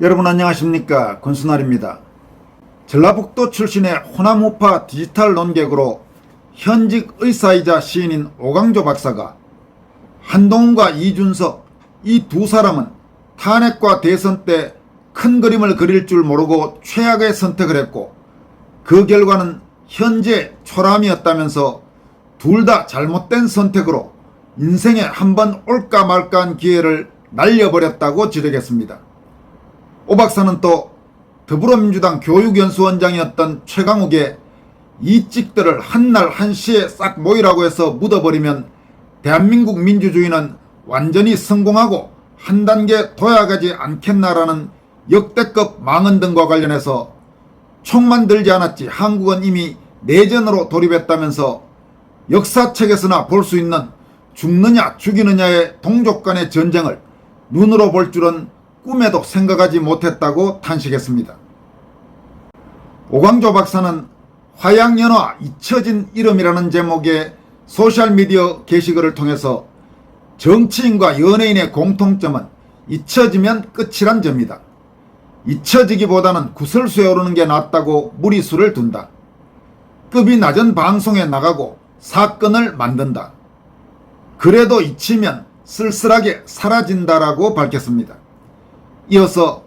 여러분 안녕하십니까 권순알입니다. 전라북도 출신의 호남우파 디지털 논객으로 현직 의사이자 시인인 오강조 박사가 한동훈과 이준석 이 두 사람은 탄핵과 대선 때 큰 그림을 그릴 줄 모르고 최악의 선택을 했고 그 결과는 현재 초람이었다면서 둘 다 잘못된 선택으로 인생에 한 번 올까 말까 한 기회를 날려버렸다고 지적했습니다. 오 박사는 또 더불어민주당 교육연수원장이었던 최강욱의 이 찍들을 한날 한시에 싹 모이라고 해서 묻어버리면 대한민국 민주주의는 완전히 성공하고 한 단계 도약하지 않겠나라는 역대급 망언 등과 관련해서 총만 들지 않았지 한국은 이미 내전으로 돌입했다면서 역사책에서나 볼 수 있는 죽느냐 죽이느냐의 동족 간의 전쟁을 눈으로 볼 줄은 꿈에도 생각하지 못했다고 탄식했습니다. 오광조 박사는 화양연화 잊혀진 이름이라는 제목의 소셜미디어 게시글을 통해서 정치인과 연예인의 공통점은 잊혀지면 끝이란 점이다. 잊혀지기보다는 구설수에 오르는 게 낫다고 무리수를 둔다. 급이 낮은 방송에 나가고 사건을 만든다. 그래도 잊히면 쓸쓸하게 사라진다라고 밝혔습니다. 이어서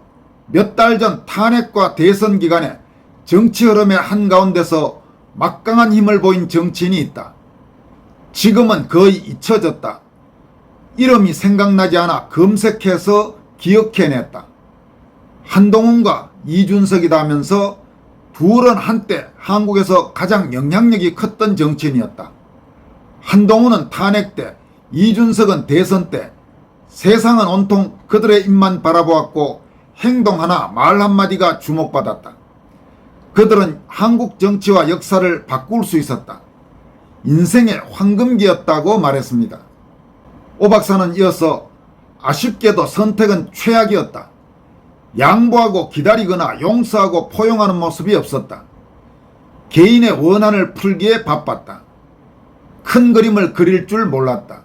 몇 달 전 탄핵과 대선 기간에 정치 흐름의 한가운데서 막강한 힘을 보인 정치인이 있다. 지금은 거의 잊혀졌다. 이름이 생각나지 않아 검색해서 기억해냈다. 한동훈과 이준석이다 하면서 둘은 한때 한국에서 가장 영향력이 컸던 정치인이었다. 한동훈은 탄핵 때, 이준석은 대선 때 세상은 온통 그들의 입만 바라보았고 행동 하나 말 한마디가 주목받았다. 그들은 한국 정치와 역사를 바꿀 수 있었다. 인생의 황금기였다고 말했습니다. 오 박사는 이어서 아쉽게도 선택은 최악이었다. 양보하고 기다리거나 용서하고 포용하는 모습이 없었다. 개인의 원한을 풀기에 바빴다. 큰 그림을 그릴 줄 몰랐다.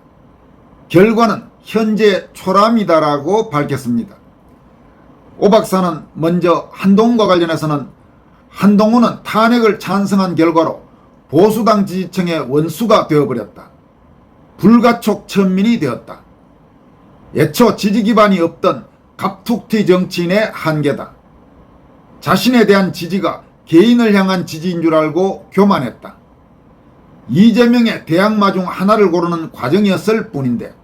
결과는 현재 초람이다라고 밝혔습니다. 오 박사는 먼저 한동훈과 관련해서는 한동훈은 탄핵을 찬성한 결과로 보수당 지지층의 원수가 되어버렸다. 불가촉 천민이 되었다. 애초 지지 기반이 없던 갑툭튀 정치인의 한계다. 자신에 대한 지지가 개인을 향한 지지인 줄 알고 교만했다. 이재명의 대항마 중 하나를 고르는 과정이었을 뿐인데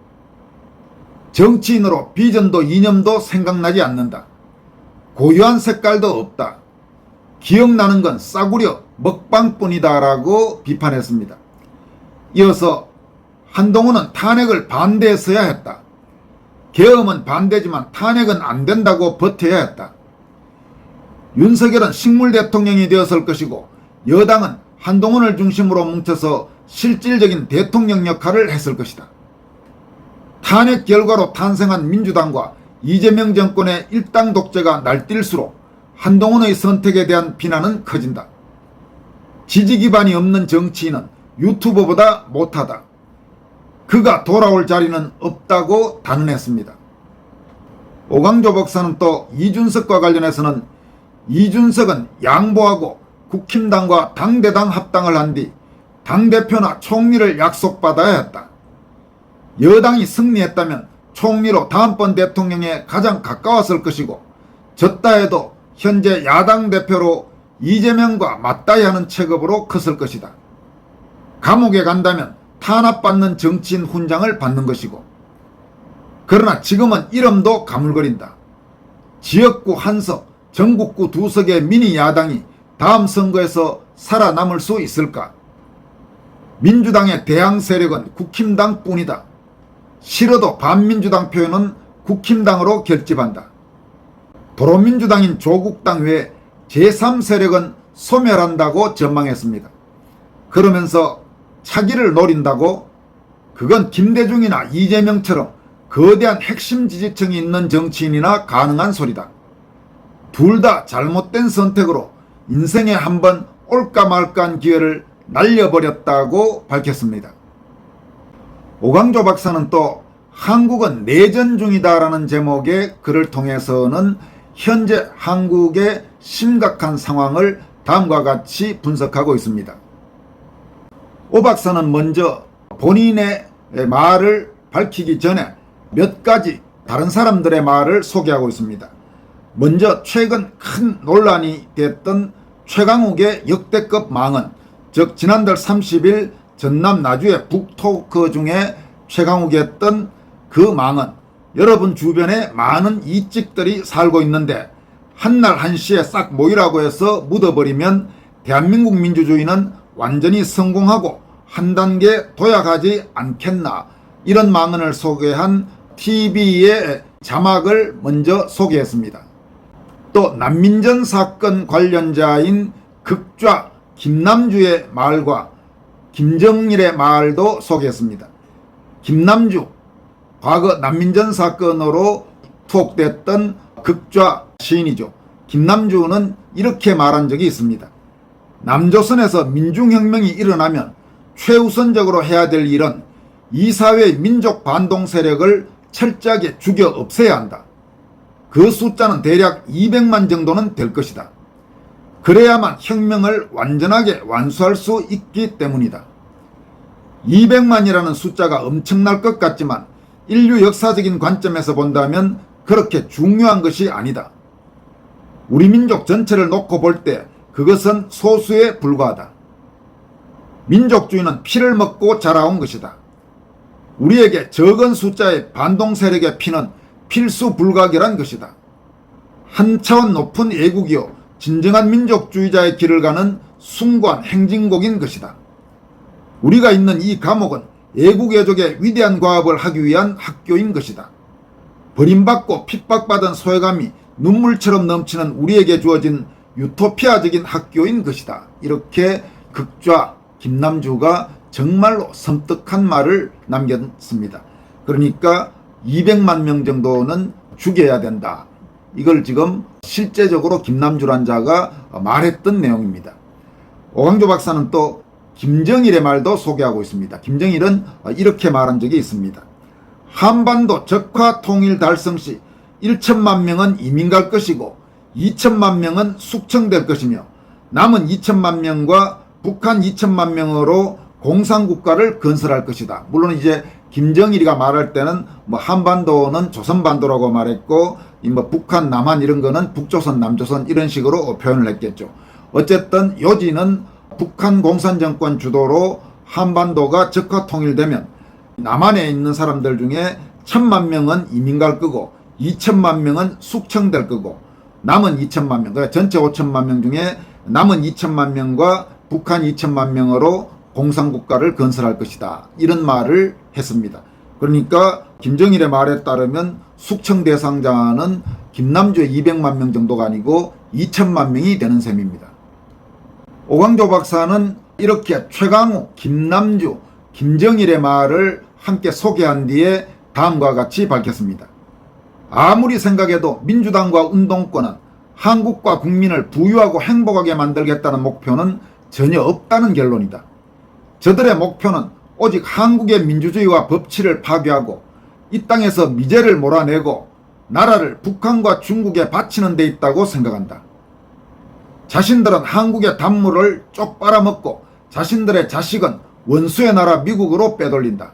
정치인으로 비전도 이념도 생각나지 않는다. 고유한 색깔도 없다. 기억나는 건 싸구려 먹방뿐이다 라고 비판했습니다. 이어서 한동훈은 탄핵을 반대했어야 했다. 계엄은 반대지만 탄핵은 안 된다고 버텨야 했다. 윤석열은 식물 대통령이 되었을 것이고 여당은 한동훈을 중심으로 뭉쳐서 실질적인 대통령 역할을 했을 것이다. 탄핵 결과로 탄생한 민주당과 이재명 정권의 일당 독재가 날뛸수록 한동훈의 선택에 대한 비난은 커진다. 지지 기반이 없는 정치인은 유튜버보다 못하다. 그가 돌아올 자리는 없다고 단언했습니다. 오강조 박사는 또 이준석과 관련해서는 이준석은 양보하고 국힘당과 당대당 합당을 한 뒤 당대표나 총리를 약속받아야 했다. 여당이 승리했다면 총리로 다음번 대통령에 가장 가까웠을 것이고 졌다 해도 현재 야당 대표로 이재명과 맞다이 하는 체급으로 컸을 것이다. 감옥에 간다면 탄압받는 정치인 훈장을 받는 것이고 그러나 지금은 이름도 가물거린다. 지역구 한석, 전국구 두석의 미니 야당이 다음 선거에서 살아남을 수 있을까? 민주당의 대항 세력은 국힘당 뿐이다. 싫어도 반민주당 표현은 국힘당으로 결집한다. 도로민주당인 조국당 외 제3세력은 소멸한다고 전망했습니다. 그러면서 차기를 노린다고 그건 김대중이나 이재명처럼 거대한 핵심 지지층이 있는 정치인이나 가능한 소리다. 둘 다 잘못된 선택으로 인생에 한번 올까 말까한 기회를 날려버렸다고 밝혔습니다. 오강조 박사는 또 한국은 내전 중이다라는 제목의 글을 통해서는 현재 한국의 심각한 상황을 다음과 같이 분석하고 있습니다. 오 박사는 먼저 본인의 말을 밝히기 전에 몇 가지 다른 사람들의 말을 소개하고 있습니다. 먼저 최근 큰 논란이 됐던 최강욱의 역대급 망언, 즉 지난달 30일 전남 나주의 북토크 중에 최강욱이 했던 그 망언, 여러분 주변에 많은 이찍들이 살고 있는데 한날 한시에 싹 모이라고 해서 묻어버리면 대한민국 민주주의는 완전히 성공하고 한 단계 도약하지 않겠나 이런 망언을 소개한 TV의 자막을 먼저 소개했습니다. 또 난민전 사건 관련자인 극좌 김남주의 말과 김정일의 말도 소개했습니다. 김남주 과거 난민전 사건으로 투옥됐던 극좌 시인이죠. 김남주는 이렇게 말한 적이 있습니다. 남조선에서 민중혁명이 일어나면 최우선적으로 해야 될 일은 이 사회의 민족 반동 세력을 철저하게 죽여 없애야 한다. 그 숫자는 대략 200만 정도는 될 것이다. 그래야만 혁명을 완전하게 완수할 수 있기 때문이다. 200만이라는 숫자가 엄청날 것 같지만 인류 역사적인 관점에서 본다면 그렇게 중요한 것이 아니다. 우리 민족 전체를 놓고 볼 때 그것은 소수에 불과하다. 민족주의는 피를 먹고 자라온 것이다. 우리에게 적은 숫자의 반동 세력의 피는 필수 불가결한 것이다. 한 차원 높은 애국이요 진정한 민족주의자의 길을 가는 숭고한 행진곡인 것이다. 우리가 있는 이 감옥은 애국애족의 위대한 과업을 하기 위한 학교인 것이다. 버림받고 핍박받은 소외감이 눈물처럼 넘치는 우리에게 주어진 유토피아적인 학교인 것이다. 이렇게 극좌 김남주가 정말로 섬뜩한 말을 남겼습니다. 그러니까 200만 명 정도는 죽여야 된다. 이걸 지금 실제적으로 김남주란 자가 말했던 내용입니다. 오광조 박사는 또 김정일의 말도 소개하고 있습니다. 김정일은 이렇게 말한 적이 있습니다. 한반도 적화 통일 달성 시 1천만 명은 이민 갈 것이고 2천만 명은 숙청될 것이며 남은 2천만 명과 북한 2천만 명으로 공산국가를 건설할 것이다. 물론 이제 김정일이가 말할 때는 뭐 한반도는 조선반도라고 말했고 뭐 북한 남한 이런 거는 북조선 남조선 이런 식으로 표현을 했겠죠. 어쨌든 요지는 북한 공산정권 주도로 한반도가 적화 통일되면 남한에 있는 사람들 중에 천만 명은 이민 갈 거고 2천만 명은 숙청될 거고 남은 2천만 명, 그러니까 전체 5천만 명 중에 남은 2천만 명과 북한 2천만 명으로 공산국가를 건설할 것이다. 이런 말을 했습니다. 그러니까 김정일의 말에 따르면 숙청 대상자는 김남주의 200만 명 정도가 아니고 2천만 명이 되는 셈입니다. 오광조 박사는 이렇게 최강욱, 김남주, 김정일의 말을 함께 소개한 뒤에 다음과 같이 밝혔습니다. 아무리 생각해도 민주당과 운동권은 한국과 국민을 부유하고 행복하게 만들겠다는 목표는 전혀 없다는 결론이다. 저들의 목표는 오직 한국의 민주주의와 법치를 파괴하고 이 땅에서 미제를 몰아내고 나라를 북한과 중국에 바치는 데 있다고 생각한다. 자신들은 한국의 단물을 쪽 빨아먹고 자신들의 자식은 원수의 나라 미국으로 빼돌린다.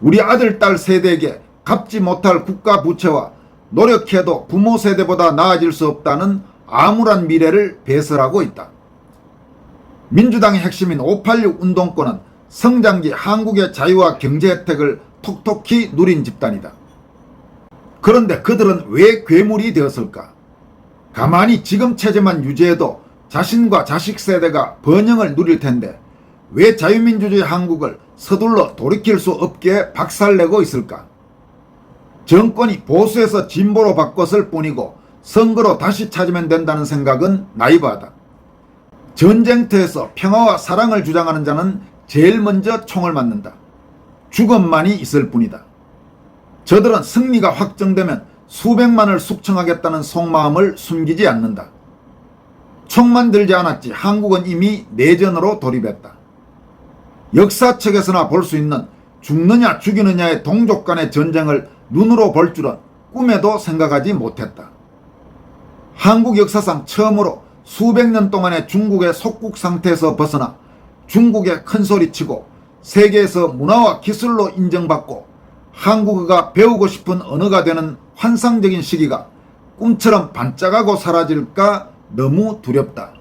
우리 아들, 딸 세대에게 갚지 못할 국가 부채와 노력해도 부모 세대보다 나아질 수 없다는 암울한 미래를 배설하고 있다. 민주당의 핵심인 586 운동권은 성장기 한국의 자유와 경제 혜택을 톡톡히 누린 집단이다. 그런데 그들은 왜 괴물이 되었을까? 가만히 지금 체제만 유지해도 자신과 자식 세대가 번영을 누릴 텐데 왜 자유민주주의 한국을 서둘러 돌이킬 수 없게 박살내고 있을까? 정권이 보수에서 진보로 바꿨을 뿐이고 선거로 다시 찾으면 된다는 생각은 나이브하다. 전쟁터에서 평화와 사랑을 주장하는 자는 제일 먼저 총을 맞는다. 죽음만이 있을 뿐이다. 저들은 승리가 확정되면 수백만을 숙청하겠다는 속마음을 숨기지 않는다. 총만 들지 않았지 한국은 이미 내전으로 돌입했다. 역사책에서나 볼 수 있는 죽느냐 죽이느냐의 동족 간의 전쟁을 눈으로 볼 줄은 꿈에도 생각하지 못했다. 한국 역사상 처음으로 수백 년 동안의 중국의 속국 상태에서 벗어나 중국에 큰 소리치고 세계에서 문화와 기술로 인정받고 한국어가 배우고 싶은 언어가 되는 환상적인 시기가 꿈처럼 반짝하고 사라질까 너무 두렵다.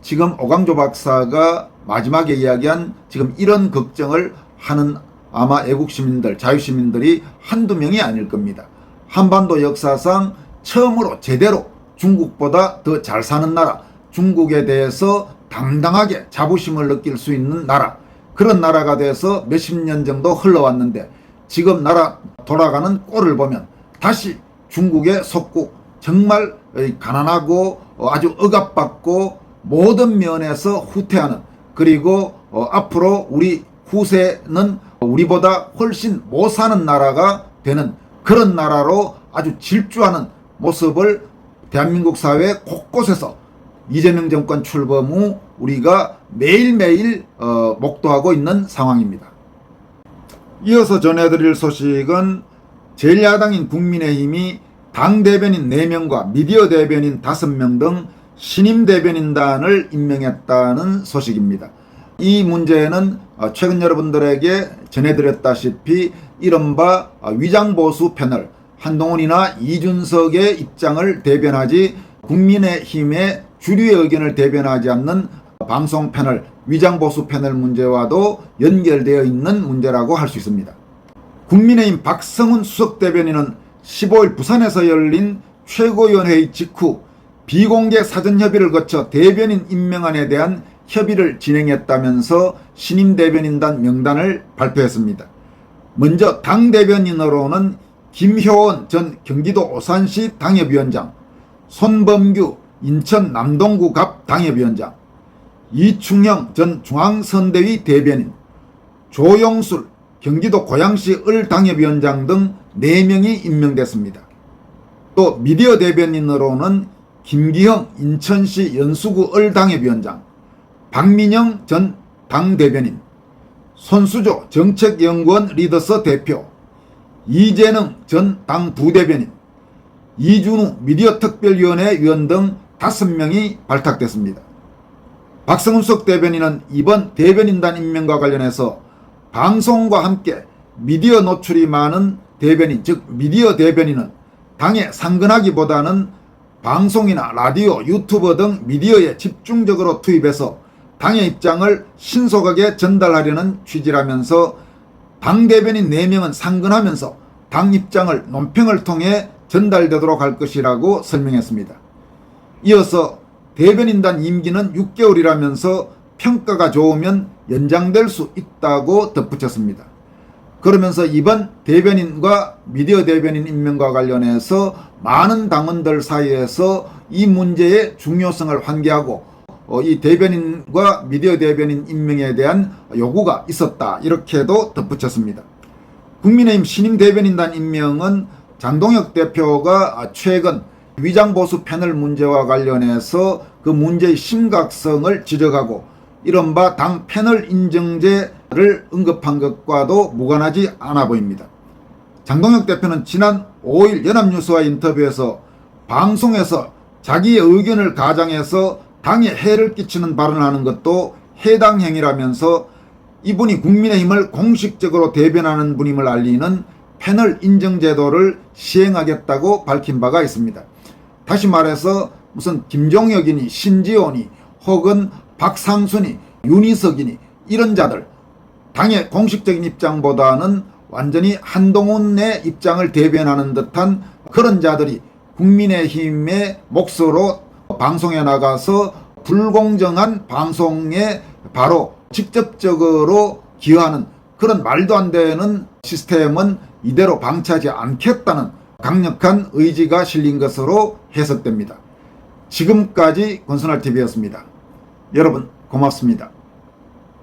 지금 오강조 박사가 마지막에 이야기한 지금 이런 걱정을 하는 아마 애국 시민들, 자유 시민들이 한두 명이 아닐 겁니다. 한반도 역사상 처음으로 제대로 중국보다 더 잘 사는 나라, 중국에 대해서 당당하게 자부심을 느낄 수 있는 나라, 그런 나라가 돼서 몇십 년 정도 흘러왔는데 지금 나라 돌아가는 꼴을 보면 다시 중국의 속국, 정말 가난하고 아주 억압받고 모든 면에서 후퇴하는 그리고 어, 앞으로 우리 후세는 우리보다 훨씬 못 사는 나라가 되는 그런 나라로 아주 질주하는 모습을 대한민국 사회 곳곳에서 이재명 정권 출범 후 우리가 매일매일 어, 목도하고 있는 상황입니다. 이어서 전해드릴 소식은 제1야당인 국민의힘이 당 대변인 4명과 미디어 대변인 5명 등 신임 대변인단을 임명했다는 소식입니다. 이 문제는 어, 최근 여러분들에게 전해드렸다시피 이른바 어, 위장보수 패널 한동훈이나 이준석의 입장을 대변하지 국민의힘의 주류의 의견을 대변하지 않는 방송 패널 위장 보수 패널 문제와도 연결되어 있는 문제라고 할 수 있습니다. 국민의힘 박성훈 수석 대변인은 15일 부산에서 열린 최고위원회의 직후 비공개 사전 협의를 거쳐 대변인 임명안에 대한 협의를 진행했다면서 신임 대변인단 명단을 발표했습니다. 먼저 당 대변인으로는 김효원 전 경기도 오산시 당협위원장, 손범규 인천 남동구 갑 당협위원장, 이충형 전 중앙선대위 대변인, 조용술 경기도 고양시 을 당협위원장 등 4명이 임명됐습니다. 또 미디어 대변인으로는 김기형 인천시 연수구 을 당협위원장, 박민영 전 당대변인, 손수조 정책연구원 리더서 대표, 이재능 전 당 부대변인, 이준우 미디어 특별위원회 위원 등 5명이 발탁됐습니다. 박성훈 수석 대변인은 이번 대변인단 임명과 관련해서 방송과 함께 미디어 노출이 많은 대변인, 즉 미디어 대변인은 당에 상근하기보다는 방송이나 라디오, 유튜버 등 미디어에 집중적으로 투입해서 당의 입장을 신속하게 전달하려는 취지라면서 당 대변인 4명은 상근하면서 당 입장을 논평을 통해 전달되도록 할 것이라고 설명했습니다. 이어서 대변인단 임기는 6개월이라면서 평가가 좋으면 연장될 수 있다고 덧붙였습니다. 그러면서 이번 대변인과 미디어 대변인 임명과 관련해서 많은 당원들 사이에서 이 문제의 중요성을 환기하고 어, 이 대변인과 미디어 대변인 임명에 대한 요구가 있었다. 이렇게도 덧붙였습니다. 국민의힘 신임 대변인단 임명은 장동혁 대표가 최근 위장보수 패널 문제와 관련해서 그 문제의 심각성을 지적하고 이른바 당 패널 인정제를 언급한 것과도 무관하지 않아 보입니다. 장동혁 대표는 지난 5일 연합뉴스와 인터뷰에서 방송에서 자기의 의견을 가장해서 당에 해를 끼치는 발언을 하는 것도 해당 행위라면서 이분이 국민의힘을 공식적으로 대변하는 분임을 알리는 패널 인정 제도를 시행하겠다고 밝힌 바가 있습니다. 다시 말해서 무슨 김종혁이니 신지원이 혹은 박상순이 윤희석이니 이런 자들. 당의 공식적인 입장보다는 완전히 한동훈의 입장을 대변하는 듯한 그런 자들이 국민의힘의 몫으로 방송에 나가서 불공정한 방송에 바로 직접적으로 기여하는 그런 말도 안 되는 시스템은 이대로 방치하지 않겠다는 강력한 의지가 실린 것으로 해석됩니다. 지금까지 권선할TV였습니다. 여러분 고맙습니다.